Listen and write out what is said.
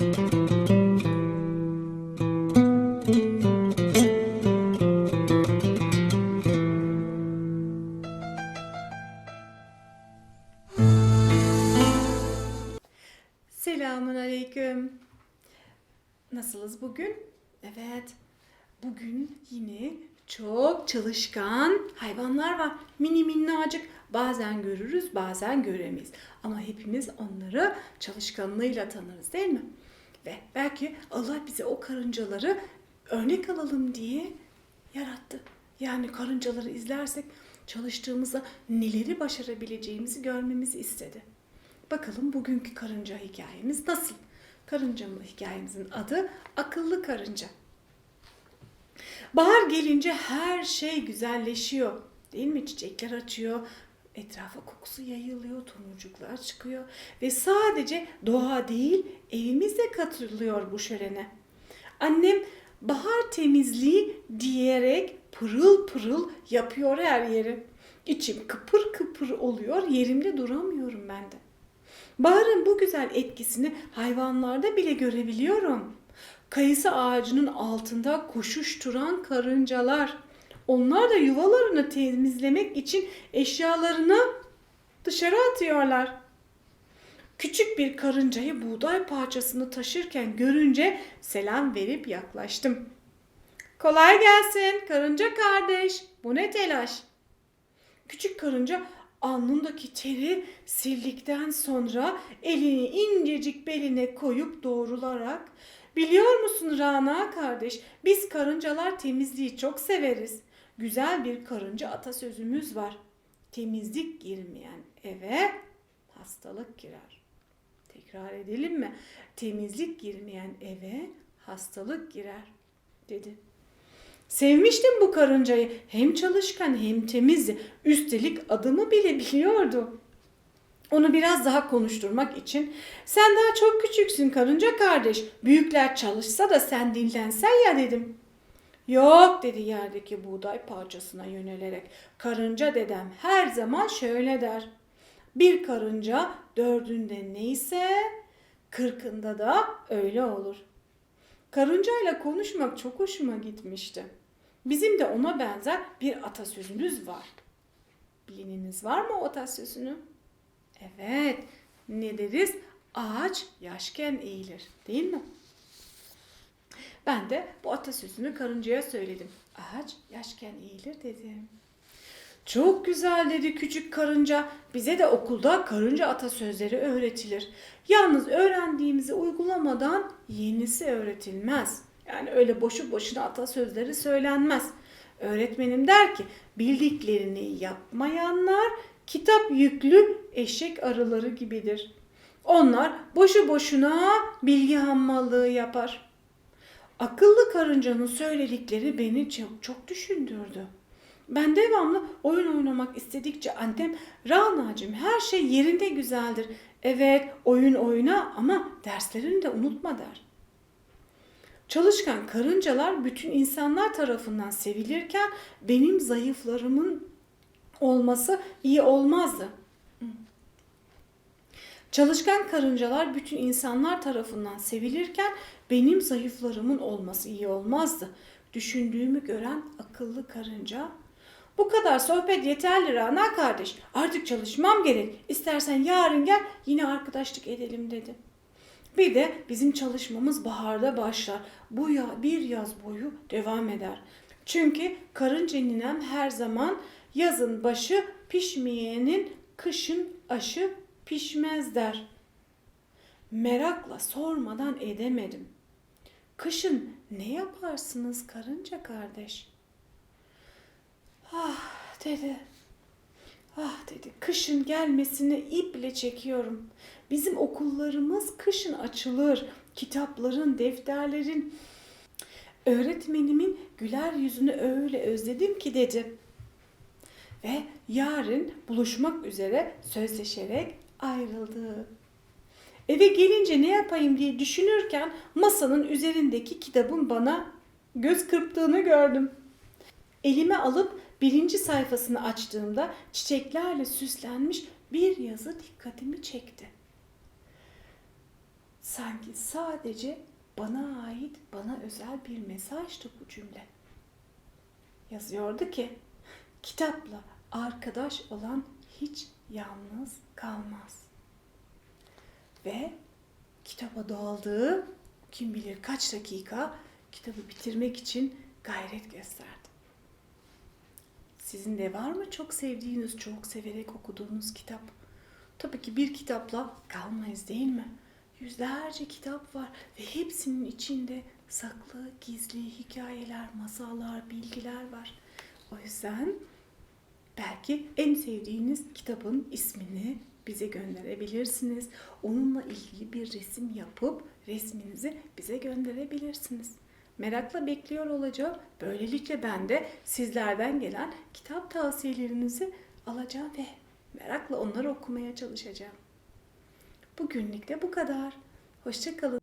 Selamun aleyküm. Nasılız bugün? Evet. Bugün yine çok çalışkan hayvanlar var. Mini minnacık. Bazen görürüz, bazen göremeyiz. Ama hepimiz onları çalışkanlığıyla tanırız değil mi? Ve belki Allah bize o karıncaları örnek alalım diye yarattı. Yani karıncaları izlersek çalıştığımızda neleri başarabileceğimizi görmemizi istedi. Bakalım bugünkü karınca hikayemiz nasıl? Karınca mı hikayemizin adı akıllı karınca. Bahar gelince her şey güzelleşiyor. Değil mi? Çiçekler açıyor, etrafa kokusu yayılıyor, tomurcuklar çıkıyor ve sadece doğa değil evimiz de katılıyor bu şölene. Annem bahar temizliği diyerek pırıl pırıl yapıyor her yeri. İçim kıpır kıpır oluyor, yerimde duramıyorum ben de. Baharın bu güzel etkisini hayvanlarda bile görebiliyorum. Kayısı ağacının altında koşuşturan karıncalar. Onlar da yuvalarını temizlemek için eşyalarını dışarı atıyorlar. Küçük bir karıncayı buğday parçasını taşırken görünce selam verip yaklaştım. Kolay gelsin karınca kardeş. Bu ne telaş? Küçük karınca alnındaki teri sildikten sonra elini incecik beline koyup doğrularak Biliyor musun Rana kardeş, biz karıncalar temizliği çok severiz. Güzel bir karınca atasözümüz var. Temizlik girmeyen eve hastalık girer. Tekrar edelim mi? Temizlik girmeyen eve hastalık girer dedi. Sevmiştim bu karıncayı. Hem çalışkan hem temizdi. Üstelik adımı bile biliyordu. Onu biraz daha konuşturmak için sen daha çok küçüksün karınca kardeş. Büyükler çalışsa da sen dinlensen ya dedim. Yok dedi yerdeki buğday parçasına yönelerek. Karınca dedem her zaman şöyle der. Bir karınca dördünde neyse kırkında da öyle olur. Karıncayla konuşmak çok hoşuma gitmişti. Bizim de ona benzer bir atasözümüz var. Bilininiz var mı o atasözünü? Evet, ne deriz? Ağaç yaşken eğilir, değil mi? Ben de bu atasözünü karıncaya söyledim. Ağaç yaşken eğilir dedim. Çok güzel dedi küçük karınca. Bize de okulda karınca atasözleri öğretilir. Yalnız öğrendiğimizi uygulamadan yenisi öğretilmez. Yani öyle boşu boşuna atasözleri söylenmez. Öğretmenim der ki bildiklerini yapmayanlar kitap yüklü eşek arıları gibidir. Onlar boşu boşuna bilgi hammallığı yapar. Akıllı karıncanın söyledikleri beni çok, çok düşündürdü. Ben devamlı oyun oynamak istedikçe annem Rana'cığım her şey yerinde güzeldir. Evet oyun oyna ama derslerini de unutma der. Çalışkan karıncalar bütün insanlar tarafından sevilirken benim zayıflarımın olması iyi olmazdı. Çalışkan karıncalar bütün insanlar tarafından sevilirken benim zayıflarımın olması iyi olmazdı. Düşündüğümü gören akıllı karınca bu kadar sohbet yeterli Rana kardeş. Artık çalışmam gerek. İstersen yarın gel yine arkadaşlık edelim dedi. Bir de bizim çalışmamız baharda başlar. Bu ya bir yaz boyu devam eder. Çünkü karınca ninem her zaman yazın başı pişmeyenin kışın aşı pişmez der. Merakla sormadan edemedim. Kışın ne yaparsınız karınca kardeş? Ah dedi. Ah dedi. Kışın gelmesini iple çekiyorum. Bizim okullarımız kışın açılır. Kitapların, defterlerin, öğretmenimin güler yüzünü öyle özledim ki dedi. Ve yarın buluşmak üzere sözleşerek ayrıldı. Eve gelince ne yapayım diye düşünürken masanın üzerindeki kitabın bana göz kırptığını gördüm. Elime alıp birinci sayfasını açtığımda çiçeklerle süslenmiş bir yazı dikkatimi çekti. Sanki sadece bana ait, bana özel bir mesajdı bu cümle. Yazıyordu ki, kitapla arkadaş olan hiç yalnız kalmaz. Ve kitaba daldığı kim bilir kaç dakika kitabı bitirmek için gayret gösterdi. Sizin de var mı çok sevdiğiniz, çok severek okuduğunuz kitap? Tabii ki bir kitapla kalmayız değil mi? Yüzlerce kitap var ve hepsinin içinde saklı, gizli hikayeler, masallar, bilgiler var. O yüzden belki en sevdiğiniz kitabın ismini bize gönderebilirsiniz. Onunla ilgili bir resim yapıp resminizi bize gönderebilirsiniz. Merakla bekliyor olacağım. Böylelikle ben de sizlerden gelen kitap tavsiyelerinizi alacağım ve merakla onları okumaya çalışacağım. Bugünlük de bu kadar. Hoşçakalın.